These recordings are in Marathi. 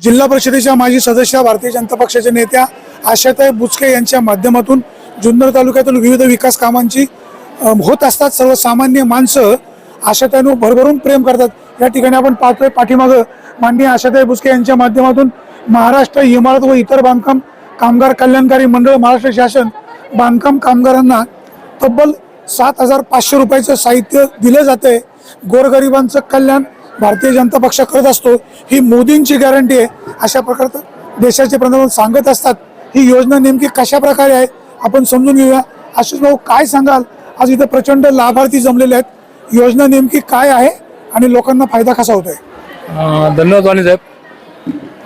जिल्हा परिषदेच्या माजी सदस्य भारतीय जनता पक्षाच्या नेत्या आशाताई बुचके यांच्या माध्यमातून जुन्नर तालुक्यातील विविध विकास कामांची होत असतात. सर्वसामान्य माणसं आशाताईनं भरभरून प्रेम करतात. या ठिकाणी आपण पाहतोय पाठीमागं माननीय आशाताई बुचके यांच्या माध्यमातून महाराष्ट्र इमारत व इतर बांधकाम कामगार कल्याणकारी मंडळ महाराष्ट्र शासन बांधकाम कामगारांना तब्बल सात हजार पाचशे रुपयाचं साहित्य दिलं जातंय. गोरगरिबांचं कल्याण भारतीय जनता पक्ष करत असतो ही मोदींची गॅरंटी आहे. अशा प्रकारचं देशाचे पंतप्रधान सांगत असतात ही योजना नेमकी कशा प्रकारे आहे आपण समजून घेऊया. आशिष भाऊ काय सांगाल? आज इथं प्रचंड लाभार्थी जमलेले आहेत. योजना नेमकी काय आहे आणि लोकांना फायदा कसा होतोय? आहे धन्यवाद वाणी साहेब.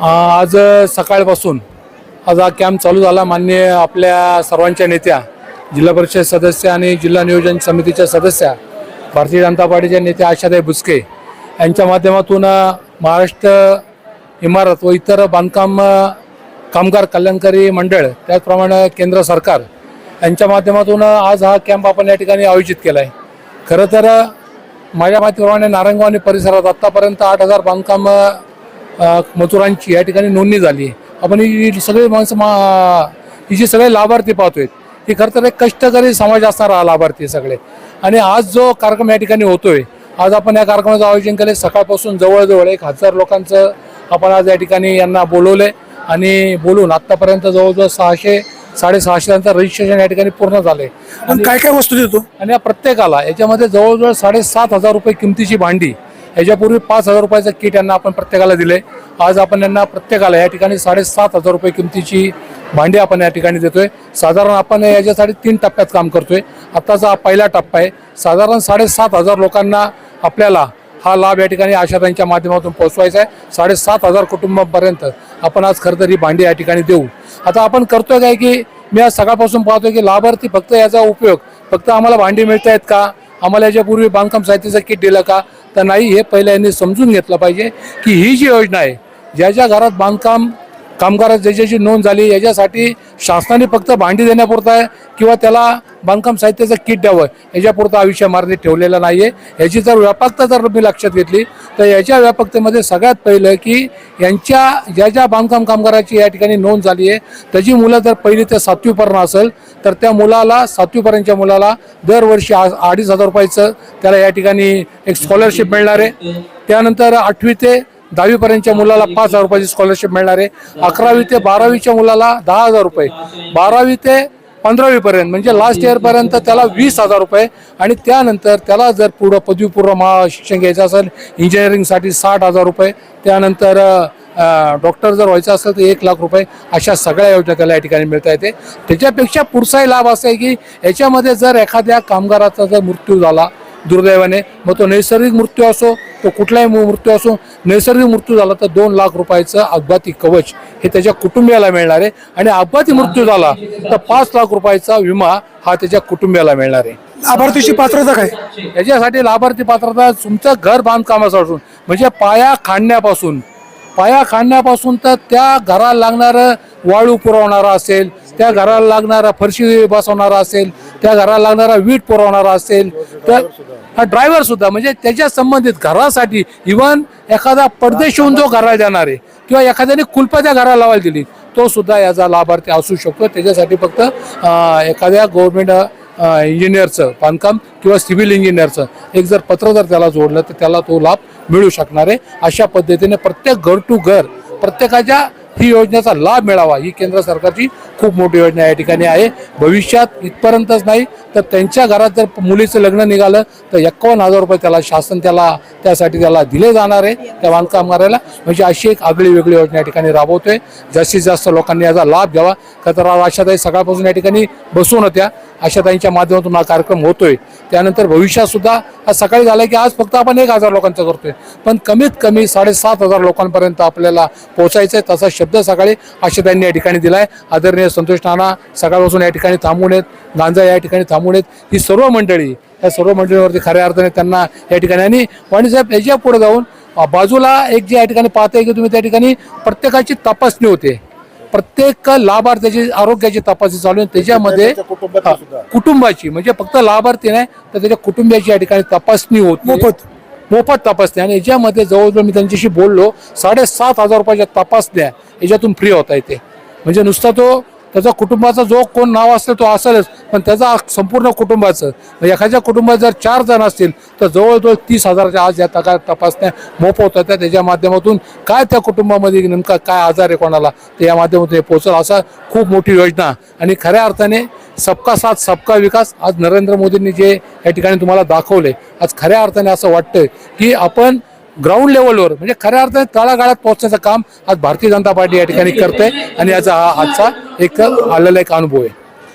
आज सकाळपासून आज हा कॅम्प चालू झाला. मान्य आपल्या सर्वांच्या नेत्या जिल्हा परिषद सदस्य आणि जिल्हा नियोजन समितीच्या सदस्या भारतीय जनता पार्टीच्या नेत्या आशाताई बुचके यांच्या माध्यमातून महाराष्ट्र इमारत व इतर बांधकाम कामगार कल्याणकारी मंडळ त्याचप्रमाणे केंद्र सरकार यांच्या माध्यमातून आज हा कॅम्प आपण या ठिकाणी आयोजित केला आहे खरं तर माझ्या माहितीप्रमाणे नारंगवाणी परिसरात आत्तापर्यंत आठ हजार बांधकाम मजुरांची या ठिकाणी नोंदणी झाली. आहे आपण ही सगळी माणसं मा ही जी सगळे लाभार्थी पाहतोय ही खरं तर एक कष्टकरी समाज असणारा हा लाभार्थी सगळे. आणि आज जो कार्यक्रम या ठिकाणी होतोय आज आपण या कार्यक्रमाचं आयोजन केलं सकाळपासून जवळजवळ एक हजार लोकांचं आपण आज या ठिकाणी यांना बोलवलंय. आणि बोलून आत्तापर्यंत जवळजवळ सहाशे साडेसहाशेचं रजिस्ट्रेशन या ठिकाणी पूर्ण झालंय. आपण काय काय वस्तू देतो? आणि या प्रत्येकाला याच्यामध्ये जवळजवळ साडेसात हजार रुपये किमतीची भांडी याच्यापूर्वी पाच हजार रुपयाचं किट यांना आपण प्रत्येकाला दिले आज आपण यांना प्रत्येकाला या ठिकाणी साडेसात हजार रुपये किमतीची भांडी आपण या ठिकाणी देतोय. साधारण आपण याच्यासाठी तीन टप्प्यात काम करतोय. आत्ताचा हा पहिला टप्पा आहे. साधारण साडेसात हजार लोकांना आपल्याला हा लाभ या ठिकाणी आशाताईंच्या माध्यमातून पोहोचवायचा आहे. साडेसात हजार कुटुंबापर्यंत आपण आज खरं तर ही भांडी या ठिकाणी देऊ. आता आपण करतोय काय की मी आज सकाळपासून पाहतोय की लाभार्थी फक्त याचा उपयोग फक्त आम्हाला भांडी मिळत आहेत का? आम्हाला याच्यापूर्वी बांधकाम साहित्याचं किट दिलं का? तर नाही हे पहिल्या यांनी समजून घेतलं पाहिजे की ही जी योजना आहे ज्या ज्या घरात बांधकाम कामगार ज्याच्याची नोंद झाली याच्यासाठी शासनाने फक्त भांडी देण्यापुरतं आहे किंवा त्याला बांधकाम साहित्याचं किट द्यावं याच्यापुरता आयुष्य विषय मार्गी ठेवलेला नाही आहे याची जर व्यापकता जर मी लक्षात घेतली तर याच्या व्यापकतेमध्ये सगळ्यात पहिलं की यांच्या ज्या ज्या बांधकाम कामगाराची या ठिकाणी नोंद झाली आहे त्याची मुलं जर पहिली ते सातवीपर्यंत असेल तर त्या मुलाला सातवीपर्यंतच्या मुलाला दरवर्षी आ- अडीच हजार रुपयाचं त्याला या ठिकाणी एक स्कॉलरशिप मिळणार आहे. त्यानंतर आठवी ते दहावीपर्यंतच्या मुलाला पाच हजार रुपयाची स्कॉलरशिप मिळणार आहे. अकरावी ते बारावीच्या मुलाला दहा हजार रुपये. बारावी ते पंधरावीपर्यंत म्हणजे लास्ट इयरपर्यंत त्याला वीस हजार रुपये. आणि त्यानंतर त्याला जर पुढं पदवीपूर्व महा शिक्षण घ्यायचं असेल इंजिनिअरिंगसाठी साठ हजार रुपये. त्यानंतर डॉक्टर जर व्हायचं असेल तर एक लाख रुपये. अशा सगळ्या योजना त्याला या ठिकाणी मिळता येते. त्याच्यापेक्षा पुढचाही लाभ असा आहे की याच्यामध्ये जर एखाद्या कामगाराचा जर मृत्यू झाला दुर्दैवाने. मग तो नैसर्गिक मृत्यू असो तो कुठलाही मृत्यू असो नैसर्गिक मृत्यू झाला तर दोन लाख रुपयाचं अपघाती कवच हे त्याच्या कुटुंबियाला मिळणार आहे. आणि अपघाती मृत्यू झाला तर पाच लाख रुपयाचा विमा हा त्याच्या कुटुंबियाला मिळणार आहे. लाभार्थीची पात्रता काय? याच्यासाठी लाभार्थी पात्रता तुमचं घर बांधकामापासून म्हणजे पाया खांडण्यापासून पाया खाणण्यापासून तर त्या घराला लागणारं वाळू पुरवणारा असेल त्या घराला लागणारा फरशी बसवणारा असेल त्या घराला लागणारा वीट पुरवणारा असेल तर हा ड्रायव्हर सुद्धा म्हणजे त्याच्या संबंधित घरासाठी इव्हन एखादा परदेश येऊन जो घराला देणार आहे किंवा एखाद्याने कुलपा त्या घराला लावायला दिली तो सुद्धा याचा लाभार्थी असू शकतो. त्याच्यासाठी फक्त एखाद्या गव्हर्नमेंट इंजिनियरचं बांधकाम किंवा सिव्हिल इंजिनियरचं एक जर पत्र जर त्याला जोडलं तर त्याला तो लाभ मिळू शकणार आहे. अशा पद्धतीने प्रत्येक घर टू घर प्रत्येकाच्या ही योजनेचा लाभ मिळावा ही केंद्र सरकारची खूप मोठी योजना या ठिकाणी आहे. भविष्यात इथपर्यंतच नाही तर त्यांच्या घरात जर मुलीचं लग्न निघालं तर एकावन्न हजार रुपये त्याला शासन त्याला त्यासाठी त्याला दिले जाणार आहे त्या बांधकामगाराला. म्हणजे अशी एक आगळी वेगळी योजना या ठिकाणी राबवतोय. जास्तीत जास्त लोकांनी याचा लाभ घ्यावा. का तर आशाताई सकाळपासून या ठिकाणी बसून होत्या. आशाताईंच्या माध्यमातून हा कार्यक्रम होतोय. त्यानंतर भविष्यात सुद्धा आज सकाळी झालं की आज फक्त आपण एक हजार लोकांचं करतोय. पण कमीत कमी साडेसात हजार लोकांपर्यंत आपल्याला पोहोचायचं आहे तसा शब्द सकाळी आशाताईंनी या ठिकाणी दिलाय. आदरणीय संतोष नाना सकाळपासून या ठिकाणी थांबून आहेत. गांजा या ठिकाणी थांबून आहेत. ही सर्व मंडळी या सर्व मंडळीवरती खऱ्या अर्थाने त्यांना या ठिकाणी आणि वाणीसाहेब याच्यापुढे जाऊन बाजूला एक जे या ठिकाणी पाहताय की तुम्ही त्या ठिकाणी प्रत्येकाची तपासणी होते. प्रत्येक लाभार्थ्याची आरोग्याची तपासणी चालू आहे. त्याच्यामध्ये कुटुंबाची म्हणजे फक्त लाभार्थी नाही तर त्याच्या कुटुंबियाची या ठिकाणी तपासणी होते. मोफत. मोफत तपासण्या आणि याच्यामध्ये जवळजवळ मी त्यांच्याशी बोललो साडेसात हजार रुपयाच्या तपासण्या याच्यातून फ्री होता येते म्हणजे नुसता तो त्याचा कुटुंबाचा जो कोण नाव असेल तो असेलच पण त्याचा संपूर्ण कुटुंबाचं. एखाद्या कुटुंबात जर चार जण असतील तर जवळजवळ तीस हजाराच्या आज या तका तपासण्या मोफत होत्या. त्याच्या माध्यमातून काय त्या कुटुंबामध्ये नेमका काय आजार आहे कोणाला ते या माध्यमातून हे पोहोचल असा खूप मोठी योजना. आणि खऱ्या अर्थाने सबका साथ सबका विकास आज नरेंद्र मोदींनी जे या ठिकाणी तुम्हाला दाखवले आज खऱ्या अर्थाने असं वाटतं की आपण ग्राउंड लेवलवर म्हणजे खऱ्या अर्थाने तळागाळात पोहोचण्याचं काम आज भारतीय जनता पार्टी या ठिकाणी करते आणि याचा हा आजचा एक आलेला एक अनुभव आहे.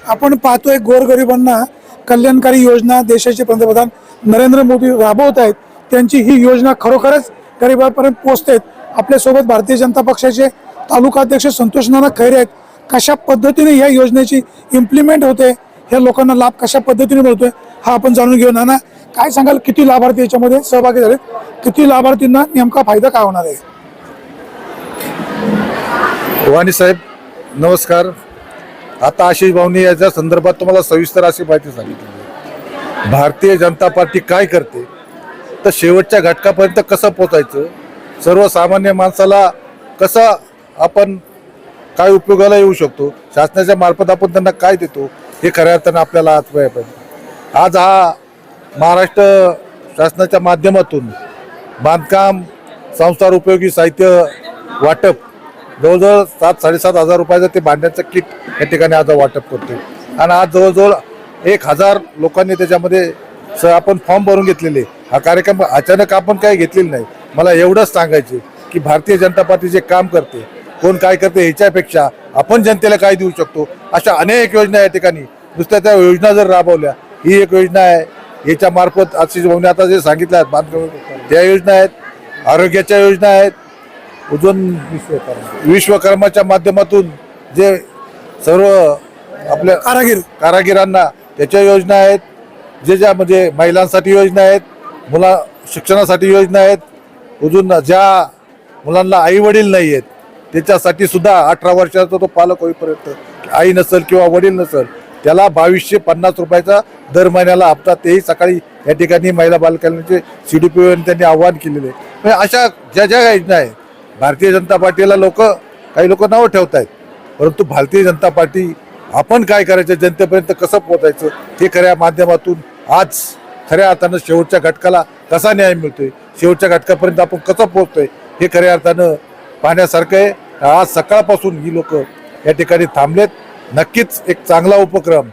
आपण पाहतोय गोरगरिबांना कल्याणकारी योजना देशाचे पंतप्रधान नरेंद्र मोदी राबवत आहेत. त्यांची ही योजना खरोखरच गरिबांपर्यंत पोहोचतेत. आपल्यासोबत भारतीय जनता पक्षाचे तालुका अध्यक्ष संतोष नाना खैरे आहेत. कशा पद्धतीने या योजनेची इम्प्लिमेंट होते? ह्या लोकांना लाभ कशा पद्धतीने मिळतोय? हा आपण जाणून घेऊ. नाना काय सांगाल किती लाभार्थी याच्यामध्ये सहभागी झाले किती लाभार्थींना नेमका फायदा काय होणार आहे? भवानी साहेब नमस्कार. आता आशिष भाऊनी याच्या संदर्भात तुम्हाला सविस्तर अशी माहिती सांगितली. भारतीय जनता पार्टी काय करते? तर शेवटच्या घटकापर्यंत कसं पोचायचं सर्वसामान्य माणसाला कसं आपण काय उपयोगाला येऊ शकतो? शासनाच्या मार्फत आपण त्यांना काय देतो? हे खऱ्या अर्थानं आपल्याला आज पाहिजे आज हा महाराष्ट्र शासनाच्या माध्यमातून बांधकाम संसार उपयोगी साहित्य वाटप जवळजवळ सात साडेसात हजार रुपयाचं ते बांधण्याचं किट या ठिकाणी आज वाटप करतो आणि आज जवळजवळ एक हजार लोकांनी त्याच्यामध्ये स आपण फॉर्म भरून घेतलेले. हा कार्यक्रम अचानक आपण काही घेतलेला नाही. मला एवढंच सांगायचे की भारतीय जनता पार्टी जे काम करते कोण काय करते ह्याच्यापेक्षा आपण जनतेला काय देऊ शकतो? अशा अनेक योजना या ठिकाणी. नुसत्या त्या योजना जर राबवल्या ही एक योजना आहे. याच्या मार्फत आशिष भाऊने आता जे सांगितलं आहेत बांधकाम त्या योजना आहेत आरोग्याच्या योजना आहेत अजून विश्वकर्माच्या माध्यमातून जे सर्व आपल्या कारागीर. कारागिरांना त्याच्या योजना आहेत जे ज्या म्हणजे महिलांसाठी योजना आहेत मुला शिक्षणासाठी योजना आहेत अजून ज्या मुलांना आई वडील नाही आहेत त्याच्यासाठी सुद्धा अठरा वर्षाचा तो पालक होईपर्यंत आई नसेल किंवा वडील नसेल त्याला बावीसशे पन्नास रुपयाचा दर महिन्याला हप्ता. तेही सकाळी या ठिकाणी महिला बालकल्याणाचे सी डी पी त्यांनी आव्हान केलेले. आहे. म्हणजे अशा ज्या ज्या योजना आहेत भारतीय जनता पार्टीला लोक काही लोक नावं ठेवत आहेत परंतु भारतीय जनता पार्टी आपण काय करायचं जनतेपर्यंत कसं पोहोचायचं हे खऱ्या माध्यमातून आज खऱ्या अर्थानं शेवटच्या घटकाला कसा न्याय मिळतोय शेवटच्या घटकापर्यंत आपण कसं पोहोचतोय हे खऱ्या अर्थानं पाहण्यासारखं आहे. आज सकाळपासून ही लोक या ठिकाणी थांबलेत. नक्कीच एक चांगला उपक्रम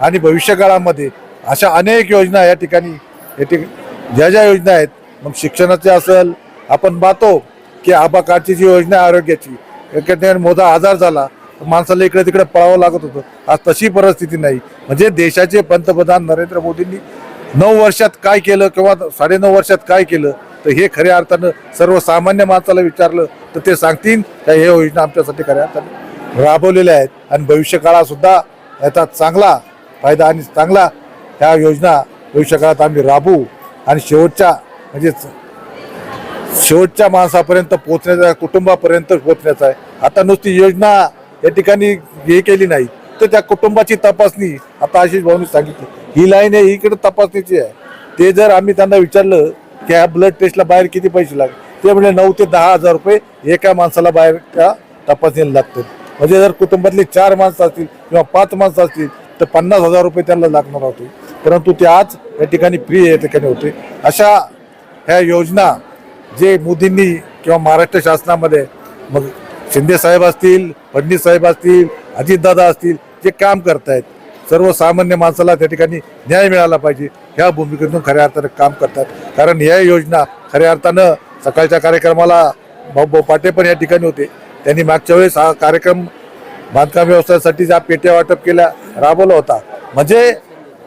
आणि भविष्यकाळामध्ये अशा अनेक योजना या ठिकाणी या ठिकाणी ज्या ज्या योजना आहेत मग शिक्षणाचे असेल आपण पाहतो की आबा जी योजना आहे आरोग्याची. एका ठिकाणी मोठा आजार झाला माणसाला इकडे तिकडे पळावं लागत होतं. आज तशी परिस्थिती नाही. म्हणजे देशाचे पंतप्रधान नरेंद्र मोदींनी नऊ वर्षात काय केलं किंवा साडेनऊ वर्षात काय केलं तर हे खऱ्या अर्थानं सर्वसामान्य माणसाला विचारलं तर ते सांगतील त्या हे योजना आमच्यासाठी खऱ्या अर्थानं राबवलेल्या आहेत. आणि भविष्यकाळातसुद्धा याचा चांगला फायदा आणि चांगला ह्या योजना भविष्यकाळात आम्ही राबवू. आणि शेवटच्या म्हणजे शेवटच्या माणसापर्यंत पोचण्याचा कुटुंबापर्यंत पोचण्याचा आहे. आता नुसती योजना या ठिकाणी हे केली नाही तर त्या कुटुंबाची तपासणी आता आशिष भाऊनी सांगितली ही लाईन आहे इकडे तपासणीची आहे. ते जर आम्ही त्यांना विचारलं की ह्या ब्लड टेस्टला बाहेर किती पैसे लागले ते म्हणजे नऊ ते दहा हजार रुपये एका माणसाला बाहेर त्या तपासणीला लागतात. म्हणजे जर कुटुंबातली चार माणसं असतील किंवा पाच माणसं असतील तर पन्नास हजार रुपये त्यांना लागणार होते. परंतु ते आज या ठिकाणी फ्री या ठिकाणी होते. अशा ह्या योजना जे मोदींनी किंवा महाराष्ट्र शासनामध्ये मग शिंदे साहेब असतील फडणवीस साहेब असतील अजितदादा असतील जे काम करतायत सर्वसामान्य माणसाला त्या ठिकाणी न्याय मिळाला पाहिजे ह्या भूमिकेतून खऱ्या अर्थानं काम करतात. कारण ह्या योजना खऱ्या अर्थानं सकाळच्या कार्यक्रमाला भाऊ भाऊ पाटे पण या ठिकाणी होते. त्यांनी मागच्या वेळेस हा कार्यक्रम बांधकाम व्यवसायासाठी ज्या पेट्या वाटप केल्या राबवला होता. म्हणजे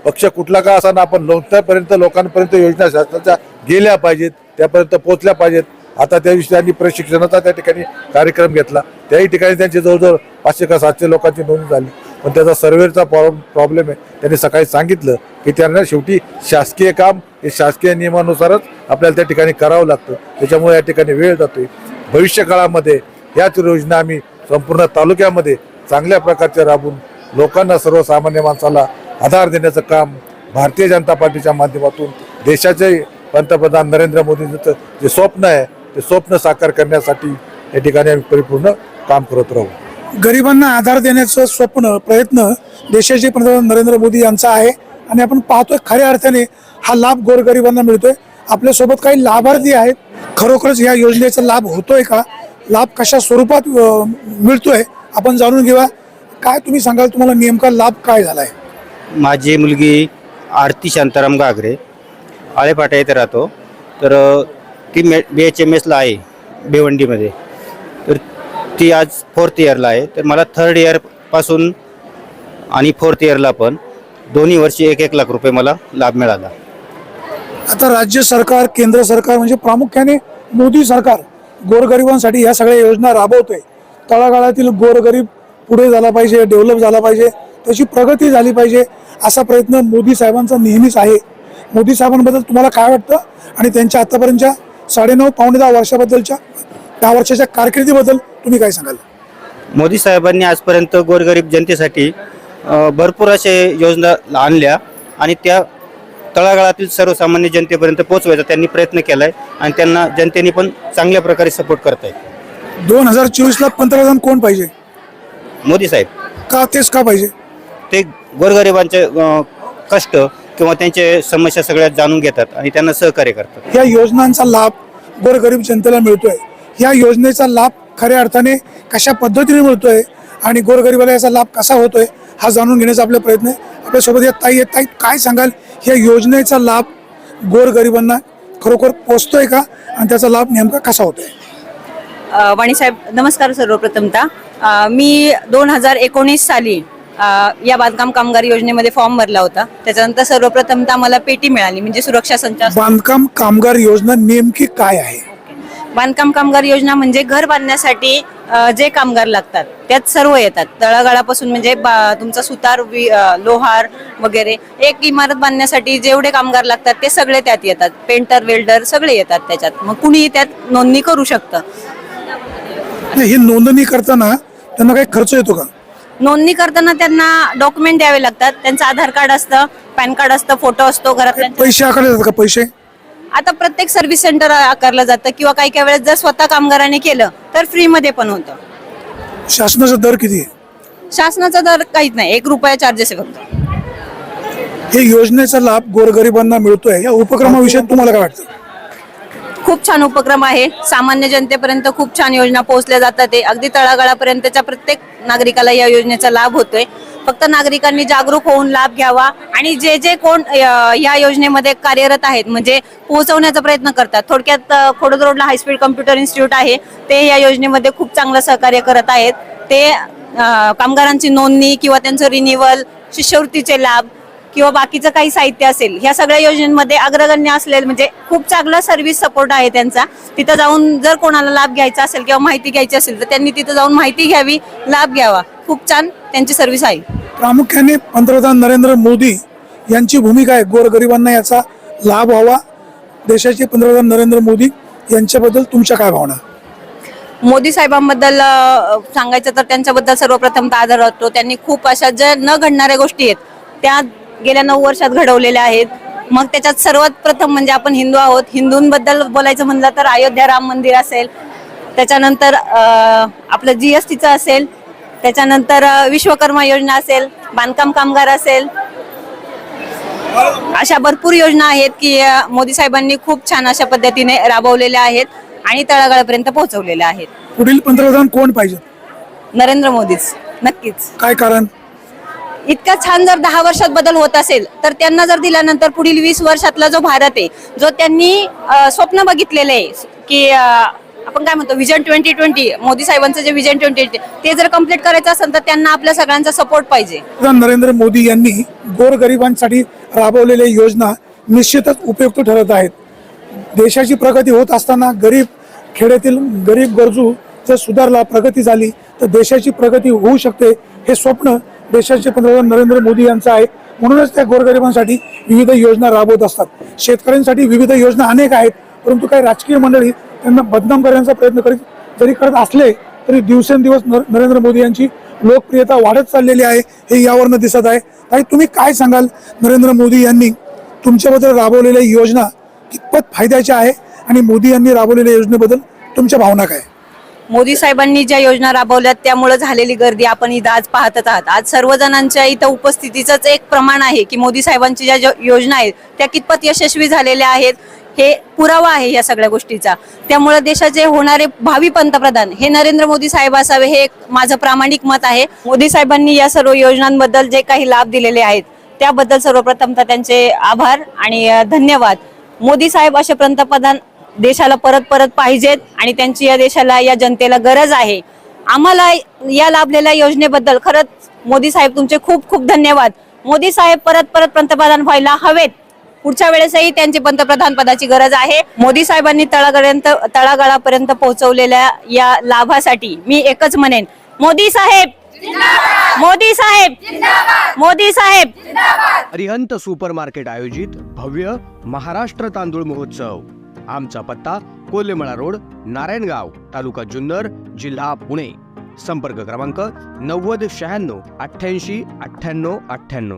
पक्ष कुठला का असा आपण लोकांपर्यंत लोकांपर्यंत योजना शासनाच्या गेल्या पाहिजेत त्यापर्यंत पोहोचल्या पाहिजेत. आता त्या दिवशी त्यांनी प्रशिक्षणाचा त्या ठिकाणी कार्यक्रम घेतला. त्याही ठिकाणी त्यांची जवळजवळ पाचशे का सातशे लोकांची नोंदणी झाली. पण त्याचा सर्व्हेचा प्रॉब्लेम आहे. त्यांनी सकाळी सांगितलं की त्यांना शेवटी शासकीय काम हे शासकीय नियमानुसारच आपल्याला त्या ठिकाणी करावं लागतं. त्याच्यामुळे या ठिकाणी वेळ जातोय. भविष्यकाळामध्ये याच योजना आम्ही संपूर्ण तालुक्यामध्ये चांगल्या प्रकारचे राबून लोकांना सर्वसामान्य माणसाला आधार देण्याचं काम भारतीय जनता पार्टीच्या माध्यमातून देशाचे पंतप्रधान नरेंद्र मोदींचं जे स्वप्न आहे ते स्वप्न साकार करण्यासाठी या ठिकाणी आम्ही परिपूर्ण काम करत राहू. गरिबांना आधार देण्याचं स्वप्न प्रयत्न देशाचे पंतप्रधान नरेंद्र मोदी यांचा आहे आणि आपण पाहतोय खऱ्या अर्थाने हा लाभ गोरगरिबांना मिळतोय. आपल्यासोबत काही लाभार्थी आहेत. खरोखरच या योजनेचा लाभ होतोय का? लाभ कशा स्वरूपात मिळतोय आपण जाणून घेऊया. काय तुम्ही सांगाल तुम्हाला नेमका लाभ काय झालाय? माझी मुलगी आरती शांताराम गागरे आळेपाटा येथे राहतो. तर ती मे बी एच एम एसला आहे भिवंडीमध्ये. तर ती आज फोर्थ इयरला आहे. तर मला थर्ड इयरपासून आणि फोर्थ इयरला पण दोन्ही वर्षी एक एक लाख रुपये मला लाभ मिळाला. आता राज्य सरकार केंद्र सरकार म्हणजे प्रामुख्याने मोदी सरकार गोरगरिबांसाठी ह्या सगळ्या योजना राबवतोय. तळागाळातील गोरगरीब पुढे झाला पाहिजे डेव्हलप झाला पाहिजे त्याची प्रगती झाली पाहिजे असा प्रयत्न मोदी साहेबांचा नेहमीच आहे. मोदी साहेबांबद्दल तुम्हाला काय वाटतं? आणि त्यांच्या आतापर्यंतच्या साडेनऊ पावणे दहा वर्षाबद्दलच्या दहा वर्षाच्या कारकिर्दीबद्दल तुम्ही काय सांगाल? मोदी साहेबांनी आजपर्यंत गोरगरीब जनतेसाठी भरपूर असे योजना आणल्या आणि त्या तळागाळातील सर्वसामान्य जनतेपर्यंत पोहोचवायचा त्यांनी प्रयत्न केलाय आणि त्यांना जनतेने पण चांगल्या प्रकारे सपोर्ट करताय. दोन हजार चोवीसला पंतप्रधान कोण पाहिजे? मोदी साहेब. का तेच का पाहिजे? ते गोरगरिबांचे अ, कष्ट किंवा त्यांचे समस्या सगळ्यात जाणून घेतात आणि त्यांना सहकार्य करतात. या योजनांचा लाभ गोरगरीब जनतेला मिळतोय. या योजनेचा लाभ खऱ्या अर्थाने कशा पद्धतीने मिळतोय आणि गोरगरिबाला याचा लाभ कसा होतोय हा जाणून घेण्याचा आपला प्रयत्न आहे. आपल्यासोबत या ताई आहेत. ताई काय सांगाल? या योजनेचा लाभ गोरगरिबांना खरोखर पोचतोय का? आणि त्याचा लाभ नेमका कसा होतोय? वाणीसाहेब नमस्कार सर्वप्रथमतः. मी दोन हजार एकोणीस साली या बांधकाम कामगार योजनेमध्ये फॉर्म भरला होता. त्याच्यानंतर सर्वप्रथमतः मला पेटी मिळाली म्हणजे सुरक्षा संचार बांधकाम कामगार योजना नेमकी काय आहे? बांधकाम कामगार योजना म्हणजे घर बांधण्यासाठी जे कामगार लागतात त्यात सर्व येतात. तळागाळापासून म्हणजे तुमचा सुतार लोहार वगैरे एक इमारत बांधण्यासाठी जेवढे कामगार लागतात ते सगळे त्यात येतात. पेंटर वेल्डर सगळे येतात त्याच्यात. मग कुणीही त्यात नोंदणी करू शकतं. ही नोंदणी करताना त्यांना काही खर्च येतो का? नोंदणी करताना त्यांना डॉक्युमेंट द्यावे लागतात. त्यांचं आधार कार्ड असतं पॅन कार्ड असतं फोटो असतो घरातल्या पैसे आकारले जातात का पैसे? आता प्रत्येक सर्व्हिस सेंटर आकारलं जातं किंवा काही काही वेळेस जर स्वतः कामगाराने केलं तर फ्रीमध्ये पण होतं. शासनाचा दर किती आहे? शासनाचा दर काहीच नाही एक रुपया चार्जेस आहे फक्त. हे योजनेचा लाभ गोरगरिबांना मिळतोय. या उपक्रमाविषयी तुम्हाला काय वाटतं? खूप छान उपक्रम आहे. सामान्य जनतेपर्यंत खूप छान योजना पोहोचल्या जातात. ते अगदी तळागाळापर्यंतच्या प्रत्येक नागरिकाला या योजनेचा लाभ होतोय. फक्त नागरिकांनी जागरूक होऊन लाभ घ्यावा आणि जे जे कोण या योजनेमध्ये कार्यरत आहेत म्हणजे पोहोचवण्याचा प्रयत्न करतात. थोडक्यात खोडद रोडला हायस्पीड कम्प्युटर इन्स्टिट्यूट आहे. ते या योजनेमध्ये खूप चांगलं सहकार्य करत आहेत. ते कामगारांची नोंदणी किंवा त्यांचं रिन्युअल शिष्यवृत्तीचे लाभ किंवा बाकीचं काही साहित्य असेल ह्या सगळ्या योजनेमध्ये अग्रगण्य असलेलं म्हणजे खूप चांगला सर्व्हिस सपोर्ट आहे त्यांचा. तिथं जाऊन जर कोणाला लाभ घ्यायचा असेल किंवा माहिती घ्यायची असेल तर त्यांनी तिथं जाऊन माहिती घ्यावी लाभ घ्यावा. खूप छान त्यांची सर्व्हिस आहे. प्रामुख्याने पंतप्रधान नरेंद्र मोदी यांची भूमिका आहे. गोरगरिबांना याचा लाभ व्हावा. देशाचे पंतप्रधान नरेंद्र मोदी यांच्याबद्दल तुमच्या काय भावना? मोदी साहेबांबद्दल सांगायचं तर त्यांच्याबद्दल सर्वप्रथम आदर वाटतो त्यांनी खूप अशा ज्या न घडणाऱ्या गोष्टी आहेत त्या गेल्या नऊ वर्षात घडवलेल्या आहेत. मग त्याच्यात सर्वात प्रथम म्हणजे आपण हिंदू आहोत. हिंदूंबद्दल बोलायचं म्हणलं तर अयोध्या राम मंदिर असेल. त्याच्यानंतर आपलं जीएसटीचं असेल. त्याच्यानंतर विश्वकर्मा योजना असेल बांधकाम कामगार असेल अशा भरपूर योजना आहेत की मोदी साहेबांनी खूप छान अशा पद्धतीने राबवलेल्या आहेत आणि तळागाळापर्यंत पोहोचवलेल्या आहेत. पुढील पंतप्रधान कोण पाहिजे नरेंद्र मोदीच नक्कीच. काय कारण? इतका छान जर दहा वर्षात बदल होत असेल तर त्यांना जर दिल्यानंतर पुढील वीस वर्षातला जो भारत आहे जो त्यांनी स्वप्न बघितलेलं आहे की आपण काय म्हणतो विजन ट्वेंटी ट्वेंटी मोदी साहेबांचं जे विजन ट्वेंटी ते जर कंप्लीट करायचं असेल तर त्यांना आपल्या सगळ्यांचा सपोर्ट पाहिजे. नरेंद्र मोदी यांनी गोरगरिबांसाठी राबवलेल्या योजना निश्चितच उपयुक्त ठरत आहेत. देशाची प्रगती होत असताना गरीब खेड्यातील गरीब गरजू जर सुधारला प्रगती झाली तर देशाची प्रगती होऊ शकते हे स्वप्न देशाचे पंतप्रधान नरेंद्र मोदी यांचं आहे. म्हणूनच त्या गोरगरिबांसाठी विविध योजना राबवत असतात. शेतकऱ्यांसाठी विविध योजना अनेक आहेत परंतु काही राजकीय मंडळी त्यांना बदनाम करण्याचा प्रयत्न करीत जरी करत असले तरी दिवसेंदिवस नरेंद्र मोदी यांची लोकप्रियता वाढत चाललेली आहे हे यावरनं दिसत आहे. आणि तुम्ही काय सांगाल? नरेंद्र मोदी यांनी तुमच्याबद्दल राबवलेल्या योजना कितपत फायद्याच्या आहे? आणि मोदी यांनी राबवलेल्या योजनेबद्दल तुमच्या भावना काय? मोदी साहेबांनी ज्या योजना राबवल्या त्यामुळे झालेली गर्दी आपण इथं आज पाहतच आहात. आज सर्वजणांच्या इथं उपस्थितीचंच एक प्रमाण आहे की मोदी साहेबांची ज्या योजना आहेत त्या कितपत यशस्वी झालेल्या आहेत हे पुरावा आहे या सगळ्या गोष्टीचा. त्यामुळे देशाचे होणारे भावी पंतप्रधान हे नरेंद्र मोदी साहेब असावे हे एक माझं प्रामाणिक मत आहे. मोदी साहेबांनी या सर्व योजनांबद्दल जे काही लाभ दिलेले आहेत त्याबद्दल सर्वप्रथमतः त्यांचे आभार आणि धन्यवाद. मोदी साहेब असे पंतप्रधान देशाला परत परत पाहिजेत आणि त्यांची या देशाला या जनतेला गरज आहे. आम्हाला या लाभलेल्या योजनेबद्दल खरंच मोदी साहेब तुमचे खूप खूप धन्यवाद. मोदी साहेब परत परत पंतप्रधान व्हायला हवेत. पुढच्या वेळेसही त्यांची पंतप्रधान पदाची गरज आहे. मोदी साहेबांनी तळागाळापर्यंत तळागाळापर्यंत पोहोचवलेल्या या लाभासाठी मी एकच म्हणेन. मोदी साहेब! मोदी साहेब! मोदी साहेब! अरिहंत सुपरमार्केट आयोजित भव्य महाराष्ट्र तांदूळ महोत्सव. आमचा पत्ता कोल्हेमळा रोड नारायणगाव तालुका जुन्नर जिल्हा पुणे. संपर्क क्रमांक नव्वद शहाण्णव अठ्ठ्याऐंशी अठ्ठ्याण्णव अठ्ठ्याण्णव.